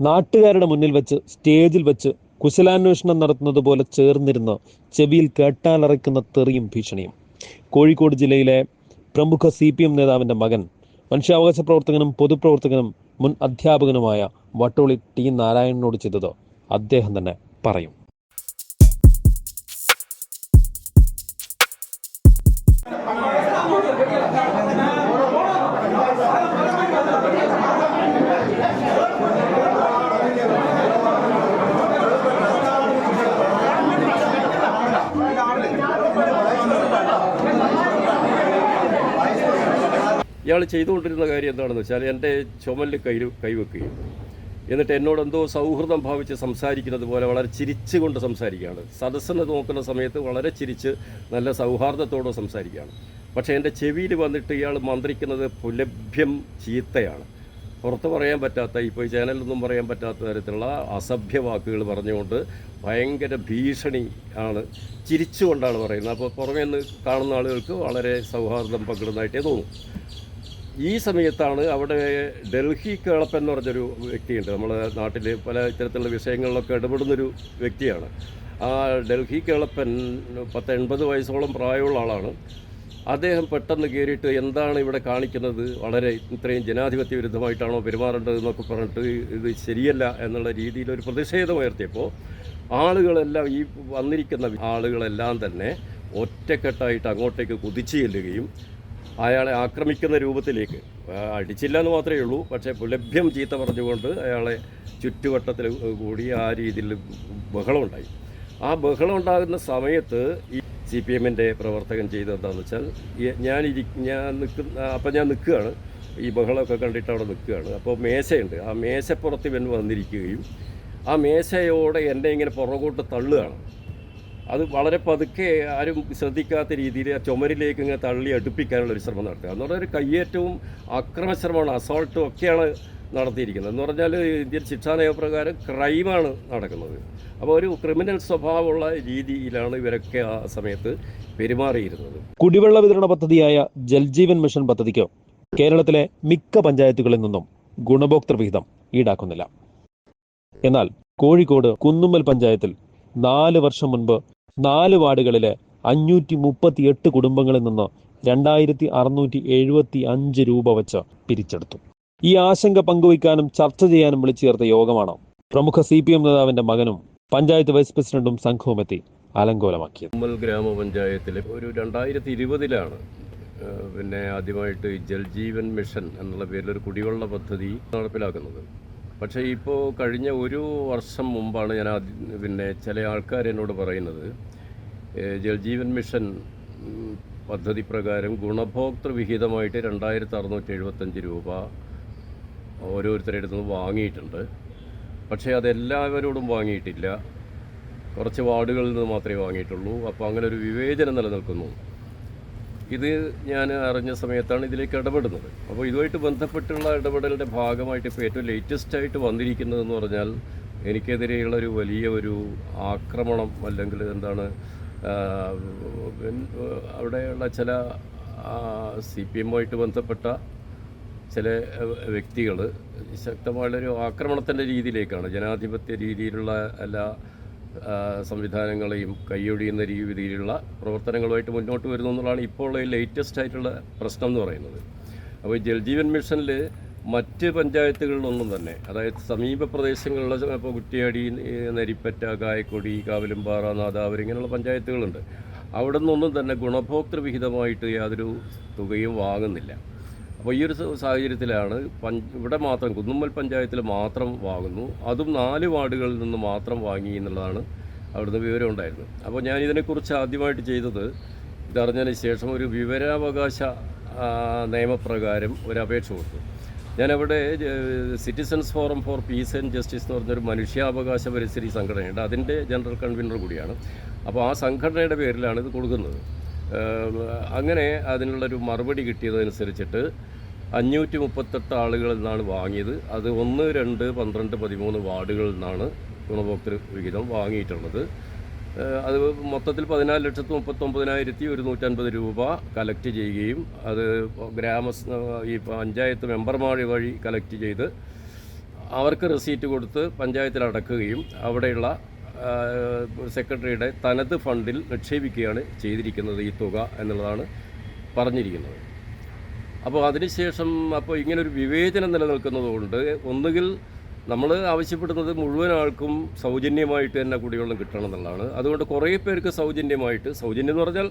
നാട്ടുകാരുടെ മുന്നിൽ വെച്ച് സ്റ്റേജിൽ വെച്ച് കുശലാന്വേഷണം നടത്തുന്നത് പോലെ ചേർന്നിരുന്ന് ചെവിയിൽ കേട്ടാലറയ്ക്കുന്ന തെറിയും ഭീഷണിയും. കോഴിക്കോട് ജില്ലയിലെ പ്രമുഖ സി പി എം നേതാവിന്റെ മകൻ മനുഷ്യാവകാശ പ്രവർത്തകനും പൊതുപ്രവർത്തകനും മുൻ അധ്യാപകനുമായ വട്ടോളി ടി നാരായണനോട് ചെയ്തത് അദ്ദേഹം തന്നെ പറയും. ഇയാൾ ചെയ്തുകൊണ്ടിരുന്ന കാര്യം എന്താണെന്ന് വെച്ചാൽ എന്റെ ചുമലിൽ കൈ കൈവെക്കുകയും എന്നിട്ട് എന്നോട് എന്തോ സൗഹൃദം ഭാവിച്ച് സംസാരിക്കുന്നത് പോലെ വളരെ ചിരിച്ചുകൊണ്ട് സംസാരിക്കുകയാണ്. സദസ്സിനെ നോക്കുന്ന സമയത്ത് വളരെ ചിരിച്ച് നല്ല സൗഹാർദ്ദത്തോടെ സംസാരിക്കുകയാണ്. പക്ഷേ എന്റെ ചെവിയിൽ വന്നിട്ട് ഇയാൾ മന്ത്രിക്കുന്നത് പുലഭ്യം ചീത്തയാണ്. പുറത്ത് പറയാൻ പറ്റാത്ത ഇപ്പോൾ ഈ ചാനലിലൊന്നും പറയാൻ പറ്റാത്ത തരത്തിലുള്ള അസഭ്യ വാക്കുകൾ പറഞ്ഞുകൊണ്ട് ഭയങ്കര ഭീഷണി ആണ് ചിരിച്ചുകൊണ്ടാണ് പറയുന്നത്. അപ്പോൾ പുറമേ നിന്ന് കാണുന്ന ആളുകൾക്ക് വളരെ സൗഹാർദ്ദം പങ്കിടുന്നതായിട്ടേ തോന്നും. ഈ സമയത്താണ് അവിടെ ഡൽഹി കേളപ്പൻ എന്ന് പറഞ്ഞൊരു വ്യക്തിയുണ്ട്. നമ്മുടെ നാട്ടിൽ പല ഇത്തരത്തിലുള്ള വിഷയങ്ങളിലൊക്കെ ഇടപെടുന്നൊരു വ്യക്തിയാണ്. ആ ഡൽഹി കേളപ്പൻ പത്ത് എൺപത് വയസ്സോളം പ്രായമുള്ള ആളാണ്. അദ്ദേഹം പെട്ടെന്ന് കയറിയിട്ട് എന്താണ് ഇവിടെ കാണിക്കുന്നത്? വളരെ ഇത്രയും ജനാധിപത്യ വിരുദ്ധമായിട്ടാണോ പെരുമാറേണ്ടത് എന്നൊക്കെ പറഞ്ഞിട്ട് ഇത് ശരിയല്ല എന്നുള്ള രീതിയിൽ ഒരു പ്രതിഷേധം ഉയർത്തിയപ്പോൾ ആളുകളെല്ലാം ഈ വന്നിരിക്കുന്ന ആളുകളെല്ലാം തന്നെ ഒറ്റക്കെട്ടായിട്ട് അങ്ങോട്ടേക്ക് കുതിച്ചു ചെല്ലുകയും അയാളെ ആക്രമിക്കുന്ന രൂപത്തിലേക്ക്. അടിച്ചില്ല എന്ന് മാത്രമേ ഉള്ളൂ. പക്ഷേ ലഭ്യം ചീത്ത പറഞ്ഞുകൊണ്ട് അയാളെ ചുറ്റുവട്ടത്തിൽ കൂടി ആ രീതിയിൽ ബഹളം ഉണ്ടായി ആ ബഹളം ഉണ്ടാകുന്ന സമയത്ത് ഈ സി പി എമ്മിന്റെ പ്രവർത്തകൻ ചെയ്തത് എന്താണെന്ന് വെച്ചാൽ ഞാൻ ഇരി ഞാൻ നിൽക്കുന്ന അപ്പം ഞാൻ നിൽക്കുകയാണ്. ഈ ബഹളമൊക്കെ കണ്ടിട്ട് അവിടെ നിൽക്കുകയാണ്. അപ്പോൾ മേശയുണ്ട്. ആ മേശപ്പുറത്ത് ഇവൻ വന്നിരിക്കുകയും ആ മേശയോടെ എന്നെ ഇങ്ങനെ പുറകോട്ട് തള്ളുകയാണ്. അത് വളരെ പതുക്കെ ആരും ശ്രദ്ധിക്കാത്ത രീതിയിൽ ആ ചുമരിലേക്ക് ഇങ്ങനെ തള്ളി അടുപ്പിക്കാനുള്ള ഒരു ശ്രമം നടത്തുക. എന്ന് പറഞ്ഞാൽ ഒരു കയ്യേറ്റവും അക്രമശ്രമമാണ് അസോൾട്ടും ഒക്കെയാണ് നടത്തിയിരിക്കുന്നത്. എന്ന് പറഞ്ഞാൽ ഇന്ത്യൻ ശിക്ഷാ നിയമപ്രകാരം ക്രൈമാണ് നടക്കുന്നത്. അപ്പോൾ ഒരു ക്രിമിനൽ സ്വഭാവമുള്ള രീതിയിലാണ് ഇവരൊക്കെ ആ സമയത്ത് പെരുമാറിയിരുന്നത്. കുടിവെള്ള വിതരണ പദ്ധതിയായ ജൽജീവൻ മിഷൻ പദ്ധതിക്ക് കേരളത്തിലെ മിക്ക പഞ്ചായത്തുകളിൽ നിന്നും ഗുണഭോക്തൃ വിഹിതം ഈടാക്കുന്നില്ല. എന്നാൽ കോഴിക്കോട് കുന്നുമ്മൽ പഞ്ചായത്തിൽ നാല് വർഷം മുൻപ് നാല് വാർഡുകളിലെ അഞ്ഞൂറ്റി മുപ്പത്തി എട്ട് കുടുംബങ്ങളിൽ നിന്ന് രണ്ടായിരത്തി അറുന്നൂറ്റി എഴുപത്തി അഞ്ച് രൂപ വച്ച് പിരിച്ചെടുത്തു. ഈ ആശങ്ക പങ്കുവയ്ക്കാനും ചർച്ച ചെയ്യാനും വിളിച്ചു ചേർത്ത യോഗമാണ് പ്രമുഖ സി പി എം നേതാവിന്റെ മകനും പഞ്ചായത്ത് വൈസ് പ്രസിഡന്റും സംഘവും എത്തി അലങ്കോലമാക്കിയത് ഉമ്മൽ ഗ്രാമപഞ്ചായത്തിലെ ഒരു രണ്ടായിരത്തി ഇരുപതിലാണ് പിന്നെ ആദ്യമായിട്ട് ജൽജീവൻ മിഷൻ എന്നുള്ള പേരിൽ ഒരു കുടിവെള്ള പദ്ധതി നടപ്പിലാക്കുന്നത്. പക്ഷേ ഇപ്പോൾ കഴിഞ്ഞ ഒരു വർഷം മുമ്പാണ് ഞാൻ പിന്നെ ചില ആൾക്കാർ എന്നോട് പറയുന്നത് ജൽജീവൻ മിഷൻ പദ്ധതി പ്രകാരം ഗുണഭോക്തൃ വിഹിതമായിട്ട് രണ്ടായിരത്തി അറുന്നൂറ്റി എഴുപത്തഞ്ച് രൂപ ഓരോരുത്തരുടെ അടുത്ത് നിന്ന് വാങ്ങിയിട്ടുണ്ട്. പക്ഷേ അതെല്ലാവരോടും വാങ്ങിയിട്ടില്ല. കുറച്ച് വാർഡുകളിൽ നിന്ന് മാത്രമേ വാങ്ങിയിട്ടുള്ളൂ. അപ്പോൾ അങ്ങനെ ഒരു വിവേചനം നിലനിൽക്കുന്നു. ഇത് ഞാൻ അറിഞ്ഞ സമയത്താണ് ഇതിലേക്ക് ഇടപെടുന്നത്. അപ്പോൾ ഇതുമായിട്ട് ബന്ധപ്പെട്ടുള്ള ഇടപെടലിന്റെ ഭാഗമായിട്ട് ഇപ്പോൾ ഏറ്റവും ലേറ്റസ്റ്റ് ആയിട്ട് വന്നിരിക്കുന്നതെന്ന് പറഞ്ഞാൽ എനിക്കെതിരെയുള്ള ഒരു വലിയ ഒരു ആക്രമണം അല്ലെങ്കിൽ എന്താണ് അവിടെയുള്ള ചില സി പി എമ്മുമായിട്ട് ബന്ധപ്പെട്ട ചില വ്യക്തികൾ ശക്തമായുള്ളൊരു ആക്രമണത്തിന്റെ രീതിയിലേക്കാണ് ജനാധിപത്യ രീതിയിലുള്ള എല്ലാ സംവിധാനങ്ങളെയും കൈയൊഴിയുന്ന രീതിയിലുള്ള പ്രവർത്തനങ്ങളുമായിട്ട് മുന്നോട്ട് വരുന്നു എന്നുള്ളതാണ് ഇപ്പോൾ ലേറ്റസ്റ്റ് ആയിട്ടുള്ള പ്രശ്നം എന്ന് പറയുന്നത്. അപ്പോൾ ജൽജീവൻ മിഷനിൽ മറ്റ് പഞ്ചായത്തുകളിലൊന്നും തന്നെ അതായത് സമീപ പ്രദേശങ്ങളിലെ ഇപ്പോൾ കുറ്റിയാടി നരിപ്പറ്റ കായക്കൊടി കാവിലുംപാറ നാദാവർ ഇങ്ങനെയുള്ള പഞ്ചായത്തുകളുണ്ട്. അവിടെ നിന്നൊന്നും തന്നെ ഗുണഭോക്തൃ വിഹിതമായിട്ട് യാതൊരു തുകയും വാങ്ങുന്നില്ല. അപ്പോൾ ഈ ഒരു സാഹചര്യത്തിലാണ് പഞ്ച് ഇവിടെ മാത്രം കുന്നുമ്മൽ പഞ്ചായത്തിൽ മാത്രം വാങ്ങുന്നു. അതും നാല് വാർഡുകളിൽ നിന്ന് മാത്രം വാങ്ങി എന്നുള്ളതാണ് അവിടുന്ന് വിവരം ഉണ്ടായിരുന്നത്. അപ്പോൾ ഞാൻ ഇതിനെക്കുറിച്ച് ആദ്യമായിട്ട് ചെയ്തത് ഇതറിഞ്ഞതിന് ശേഷം ഒരു വിവരാവകാശ നിയമപ്രകാരം ഒരു അപേക്ഷ കൊടുത്തു. ഞാനവിടെ citizens forum for peace and justice എന്ന് പറഞ്ഞൊരു മനുഷ്യാവകാശ പരിസ്ഥിതി സംഘടനയുണ്ട്. അതിന്റെ ജനറൽ കൺവീനർ കൂടിയാണ്. അപ്പോൾ ആ സംഘടനയുടെ പേരിലാണ് ഇത് കൊടുക്കുന്നത്. അങ്ങനെ അതിനുള്ളൊരു മറുപടി കിട്ടിയതനുസരിച്ചിട്ട് അഞ്ഞൂറ്റി മുപ്പത്തെട്ട് ആളുകളിൽ നിന്നാണ് വാങ്ങിയത്. അത് ഒന്ന് രണ്ട് പന്ത്രണ്ട് പതിമൂന്ന് വാർഡുകളിൽ നിന്നാണ് ഗുണഭോക്തൃ വിഹിതം വാങ്ങിയിട്ടുള്ളത്. അത് മൊത്തത്തിൽ പതിനാല് ലക്ഷത്തി മുപ്പത്തൊമ്പതിനായിരത്തി ഒരുന്നൂറ്റൻപത് രൂപ കലക്ട് ചെയ്യുകയും അത് ഗ്രാമ ഈ പഞ്ചായത്ത് മെമ്പർമാർ വഴി കലക്ട് ചെയ്ത് അവർക്ക് റെസീറ്റ് കൊടുത്ത് പഞ്ചായത്തിൽ അടക്കുകയും അവിടെയുള്ള സെക്രട്ടറിയുടെ തനത് ഫണ്ടിൽ നിക്ഷേപിക്കുകയാണ് ചെയ്തിരിക്കുന്നത് ഈ തുക എന്നുള്ളതാണ് പറഞ്ഞിരിക്കുന്നത്. അപ്പോൾ അതിനുശേഷം അപ്പോൾ ഇങ്ങനൊരു വിവേചനം നിലനിൽക്കുന്നതുകൊണ്ട് ഒന്നുകിൽ നമ്മൾ ആവശ്യപ്പെടുന്നത് മുഴുവൻ ആൾക്കും സൗജന്യമായിട്ട് തന്നെ കുടിവെള്ളം കിട്ടണം എന്നുള്ളതാണ്. അതുകൊണ്ട് കുറേ പേർക്ക് സൗജന്യമായിട്ട് സൗജന്യം എന്ന് പറഞ്ഞാൽ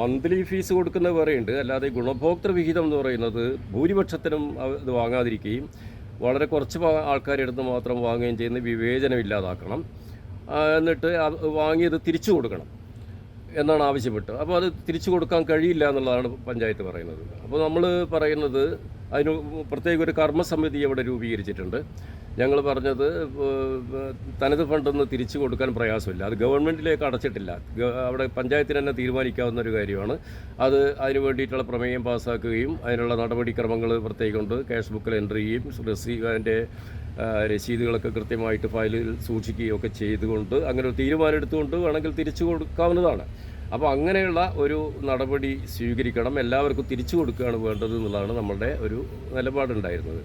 മന്ത്ലി ഫീസ് കൊടുക്കുന്ന വേറെയുണ്ട്. അല്ലാതെ ഗുണഭോക്തൃ വിഹിതം എന്ന് പറയുന്നത് ഭൂരിപക്ഷത്തിനും ഇത് വാങ്ങാതിരിക്കുകയും വളരെ കുറച്ച് ആൾക്കാരെടുത്ത് മാത്രം വാങ്ങുകയും ചെയ്യുന്ന വിവേചനം ഇല്ലാതാക്കണം. എന്നിട്ട് വാങ്ങിയത് തിരിച്ചു കൊടുക്കണം എന്നാണ് ആവശ്യപ്പെട്ടത്. അപ്പോൾ അത് തിരിച്ചു കൊടുക്കാൻ കഴിയില്ല എന്നുള്ളതാണ് പഞ്ചായത്ത് പറയുന്നത്. അപ്പോൾ നമ്മൾ പറയുന്നത് അതിന് പ്രത്യേക ഒരു കർമ്മസമിതി അവിടെ രൂപീകരിച്ചിട്ടുണ്ട്. ഞങ്ങൾ പറഞ്ഞത് തനത് ഫണ്ടൊന്ന് തിരിച്ചു കൊടുക്കാൻ പ്രയാസമില്ല. അത് ഗവൺമെന്റിലേക്ക് അടച്ചിട്ടില്ല. അവിടെ പഞ്ചായത്തിന് തന്നെ തീരുമാനിക്കാവുന്ന ഒരു കാര്യമാണ്. അത് അതിന് വേണ്ടിയിട്ടുള്ള പ്രമേയം പാസ്സാക്കുകയും അതിനുള്ള നടപടിക്രമങ്ങൾ പ്രത്യേകമുണ്ട് ക്യാഷ് ബുക്കിൽ എൻട്രി ചെയ്യും. റെസീവ് അതിന്റെ രസീതുകളൊക്കെ കൃത്യമായിട്ട് ഫയലിൽ സൂക്ഷിക്കുകയും ഒക്കെ ചെയ്തുകൊണ്ട് അങ്ങനെ ഒരു തീരുമാനം എടുത്തുകൊണ്ട് വേണമെങ്കിൽ തിരിച്ചു കൊടുക്കാവുന്നതാണ്. അപ്പോൾ അങ്ങനെയുള്ള ഒരു നടപടി സ്വീകരിക്കണം എല്ലാവർക്കും തിരിച്ചു കൊടുക്കുകയാണ് വേണ്ടത് എന്നുള്ളതാണ് നമ്മളുടെ ഒരു നിലപാടുണ്ടായിരുന്നത്.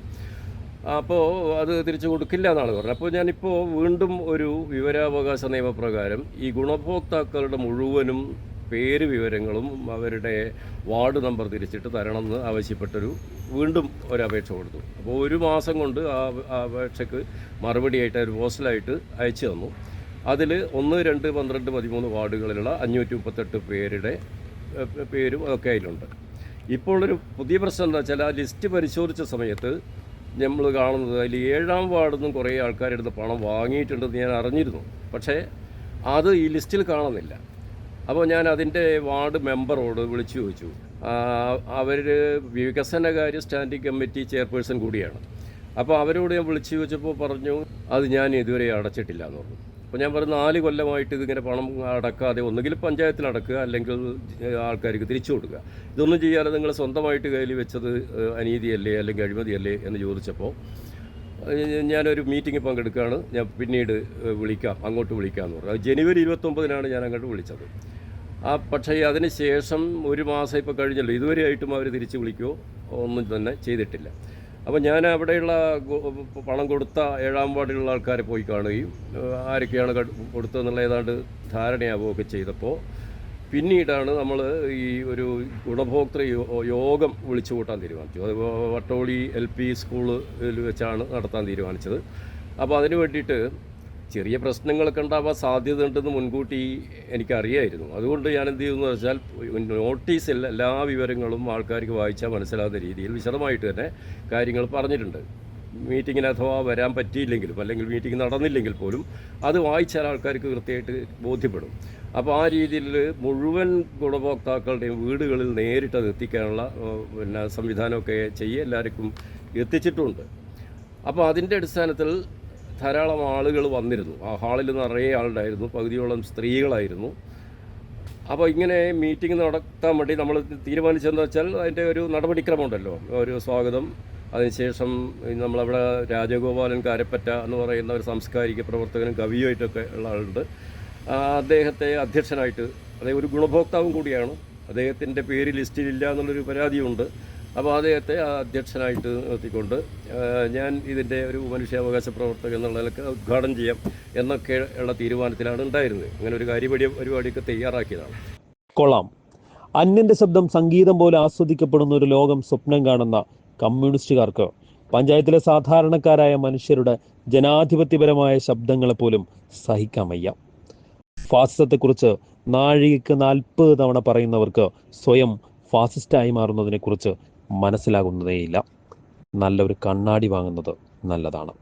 അപ്പോൾ അത് തിരിച്ചു കൊടുക്കില്ല എന്നാണ് പറഞ്ഞത്. അപ്പോൾ ഞാനിപ്പോൾ വീണ്ടും ഒരു വിവരാവകാശ നിയമപ്രകാരം ഈ ഗുണഭോക്താക്കളുടെ മുഴുവനും പേര് വിവരങ്ങളും അവരുടെ വാർഡ് നമ്പർ തിരിച്ചിട്ട് തരണമെന്ന് ആവശ്യപ്പെട്ടൊരു വീണ്ടും ഒരു അപേക്ഷ കൊടുത്തു. അപ്പോൾ ഒരു മാസം കൊണ്ട് ആ അപേക്ഷയ്ക്ക് മറുപടിയായിട്ട് ഒരു പോസ്റ്റലായിട്ട് അയച്ചു തന്നു. അതിൽ ഒന്ന് രണ്ട് പന്ത്രണ്ട് പതിമൂന്ന് വാർഡുകളിലുള്ള അഞ്ഞൂറ്റി മുപ്പത്തെട്ട് പേരുടെ പേരും ഒക്കെ അതിലുണ്ട്. ഇപ്പോഴൊരു പുതിയ പ്രശ്നം എന്താ വെച്ചാൽ ആ ലിസ്റ്റ് പരിശോധിച്ച സമയത്ത് നമ്മൾ കാണുന്നത് അതിൽ ഏഴാം വാർഡിൽ നിന്നും കുറേ ആൾക്കാരെടുത്ത് പണം വാങ്ങിയിട്ടുണ്ടെന്ന് ഞാൻ അറിഞ്ഞിരുന്നു. പക്ഷേ അത് ഈ ലിസ്റ്റിൽ കാണുന്നില്ല. അപ്പോൾ ഞാൻ അതിന്റെ വാർഡ് മെമ്പറോട് വിളിച്ചു ചോദിച്ചു. അവർ വികസനകാര്യ സ്റ്റാൻഡിംഗ് കമ്മിറ്റി ചെയർപേഴ്സൺ കൂടിയാണ്. അപ്പോൾ അവരോട് ഞാൻ വിളിച്ചു ചോദിച്ചപ്പോൾ പറഞ്ഞു അത് ഞാൻ ഇതുവരെ അടച്ചിട്ടില്ല എന്ന് പറഞ്ഞു. അപ്പോൾ ഞാൻ പറഞ്ഞു നാല് കൊല്ലമായിട്ട് ഇതിങ്ങനെ പണം അടക്കാതെ ഒന്നുകിൽ പഞ്ചായത്തിൽ അടക്കുക അല്ലെങ്കിൽ ആൾക്കാർക്ക് തിരിച്ചു കൊടുക്കുക. ഇതൊന്നും ചെയ്യാതെ നിങ്ങൾ സ്വന്തമായിട്ട് കയ്യിൽ വെച്ചത് അനീതിയല്ലേ അല്ലെങ്കിൽ അഴിമതിയല്ലേ എന്ന് ചോദിച്ചപ്പോൾ ഞാനൊരു മീറ്റിംഗ് പങ്കെടുക്കുകയാണ്. ഞാൻ പിന്നീട് വിളിക്കാം അങ്ങോട്ട് വിളിക്കാമെന്ന് പറഞ്ഞു. ജനുവരി ഇരുപത്തൊമ്പതിനാണ് ഞാൻ അങ്ങോട്ട് വിളിച്ചത്. ആ പക്ഷേ അതിന് ശേഷം ഒരു മാസം ഇപ്പോൾ കഴിഞ്ഞല്ലോ. ഇതുവരെയായിട്ടും അവർ തിരിച്ച് വിളിക്കുകയോ ഒന്നും തന്നെ ചെയ്തിട്ടില്ല. അപ്പോൾ ഞാൻ അവിടെയുള്ള പണം കൊടുത്ത ഏഴാം വാർഡിലുള്ള ആൾക്കാരെ പോയി കാണുകയും ആരൊക്കെയാണ് കട്- കൊടുത്തതെന്നുള്ള ഏതാണ്ട് ധാരണയാവുകയൊക്കെ ചെയ്തപ്പോൾ പിന്നീടാണ് നമ്മൾ ഈ ഒരു ഗുണഭോക്തൃ യോഗം വിളിച്ചു കൂട്ടാൻ തീരുമാനിച്ചു. അത് വട്ടോളി എൽ പി സ്കൂളിൽ വെച്ചാണ് നടത്താൻ തീരുമാനിച്ചത്. അപ്പോൾ അതിന് വേണ്ടിയിട്ട് ചെറിയ പ്രശ്നങ്ങളൊക്കെ ഉണ്ടാവാൻ സാധ്യത ഉണ്ടെന്ന് മുൻകൂട്ടി എനിക്കറിയായിരുന്നു. അതുകൊണ്ട് ഞാൻ എന്ത് ചെയ്യുന്നു വെച്ചാൽ നോട്ടീസിൽ എല്ലാ വിവരങ്ങളും ആൾക്കാർക്ക് വായിച്ചാൽ മനസ്സിലാകുന്ന രീതിയിൽ വിശദമായിട്ട് തന്നെ കാര്യങ്ങൾ പറഞ്ഞിട്ടുണ്ട്. മീറ്റിങ്ങിന് അഥവാ വരാൻ പറ്റിയില്ലെങ്കിലും അല്ലെങ്കിൽ മീറ്റിംഗ് നടന്നില്ലെങ്കിൽ പോലും അത് വായിച്ചാൽ ആൾക്കാർക്ക് കൃത്യമായിട്ട് ബോധ്യപ്പെടും. അപ്പോൾ ആ രീതിയിൽ മുഴുവൻ ഗുണഭോക്താക്കളുടെയും വീടുകളിൽ നേരിട്ട് അത് എത്തിക്കാനുള്ള പിന്നെ സംവിധാനമൊക്കെ ചെയ്യ എല്ലാവർക്കും എത്തിച്ചിട്ടുണ്ട്. അപ്പോൾ അതിന്റെ അടിസ്ഥാനത്തിൽ ധാരാളം ആളുകൾ വന്നിരുന്നു. ആ ഹാളിൽ നിറയെ ആളുണ്ടായിരുന്നു. പകുതിയോളം സ്ത്രീകളായിരുന്നു. അപ്പോൾ ഇങ്ങനെ മീറ്റിംഗ് നടത്താൻ വേണ്ടി നമ്മൾ തീരുമാനിച്ചതെന്ന് വെച്ചാൽ അതിന്റെ ഒരു നടപടിക്രമമുണ്ടല്ലോ. ഒരു സ്വാഗതം അതിനുശേഷം നമ്മളവിടെ രാജഗോപാലൻ കാരപ്പറ്റ എന്ന് പറയുന്ന ഒരു സാംസ്കാരിക പ്രവർത്തകനും കവിയുമായിട്ടൊക്കെ ഉള്ള ആളുണ്ട്. അദ്ദേഹത്തെ അധ്യക്ഷനായിട്ട് അദ്ദേഹം ഒരു ഗുണഭോക്താവും കൂടിയാണ്. അദ്ദേഹത്തിന്റെ പേര് ലിസ്റ്റിലില്ല എന്നുള്ളൊരു പരാതിയുണ്ട്. അപ്പോൾ അദ്ദേഹത്തെ അധ്യക്ഷനായിട്ട് നിർത്തിക്കൊണ്ട് ഞാൻ ഇതിന്റെ ഒരു മനുഷ്യാവകാശ പ്രവർത്തകൻ എന്നുള്ള നിലയ്ക്ക് ഉദ്ഘാടനം ചെയ്യാം എന്നൊക്കെ ഉള്ള തീരുമാനത്തിലാണ് ഉണ്ടായിരുന്നത്. അങ്ങനെ ഒരു കാര്യപടി പരിപാടിയൊക്കെ തയ്യാറാക്കിയതാണ്. കൊള്ളാം. അന്യന്റെ ശബ്ദം സംഗീതം പോലെ ആസ്വദിക്കപ്പെടുന്ന ഒരു ലോകം സ്വപ്നം കാണുന്ന കമ്മ്യൂണിസ്റ്റുകാർക്ക് പഞ്ചായത്തിലെ സാധാരണക്കാരായ മനുഷ്യരുടെ ജനാധിപത്യപരമായ ശബ്ദങ്ങളെ പോലും സഹിക്കാൻ വയ്യ. ഫാസിസത്തെക്കുറിച്ച് നാഴികക്ക് നാൽപ്പത് തവണ പറയുന്നവർക്ക് സ്വയം ഫാസിസ്റ്റായി മാറുന്നതിനെക്കുറിച്ച് മനസ്സിലാകുന്നതേയില്ല. നല്ലൊരു കണ്ണാടി വാങ്ങുന്നത് നല്ലതാണ്.